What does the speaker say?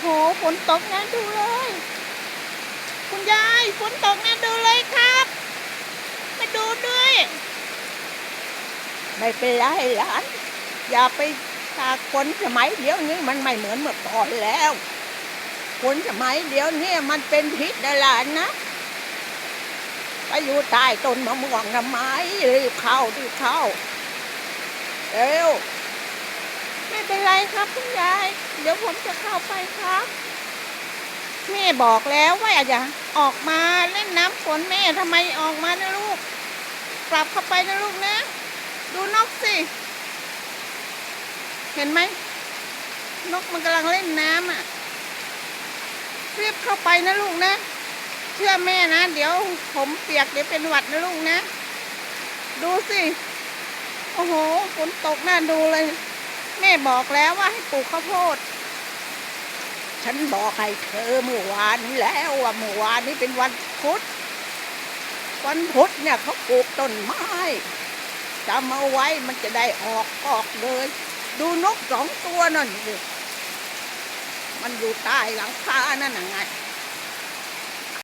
โหฝนตกนะดูเลย คุณยายฝนตกนะดูเลยครับ มาดูด้วย ไม่เป็นไรหลาน อย่าไปตากฝนสมัยเดี๋ยวนี้มันไม่เหมือนเมื่อก่อนแล้วฝนสมัยเดี๋ยวนี้มันเป็นพิษนะหลานนะไปอยู่ใต้ต้นมะม่วงทำไมรีบเข้ารีบเข้าเร็ว ไม่เป็นไรครับคุณยาย เดี๋ยวผมจะเข้าไปครับ แม่บอกแล้วว่าอย่าออกมาเล่นน้ำฝนแม่ทำไมออกมานะลูก กลับเข้าไปนะลูกนะ ดูนกสิ เห็นไหม นกมันกำลังเล่นน้ำอะรีบเข้าไปนะลูกนะ เชื่อแม่นะ เดี๋ยวผมเปียกเดี๋ยวเป็นหวัดนะลูกนะ ดูสิ โอ้โหฝนตกน่าดูเลย แม่บอกแล้วว่าให้ปลูกข้าวโพด ฉันบอกให้เธอเมื่อวานนี้แล้วว่าเมื่อวานนี้เป็นวันพุธ วันพุธเนี่ยเขาปลูกต้นไม้จำเอาไว้มันจะได้ออกออกเลย ดูนกสองตัวนั่นสิมันอยู่ใต้หลังคานั่นไง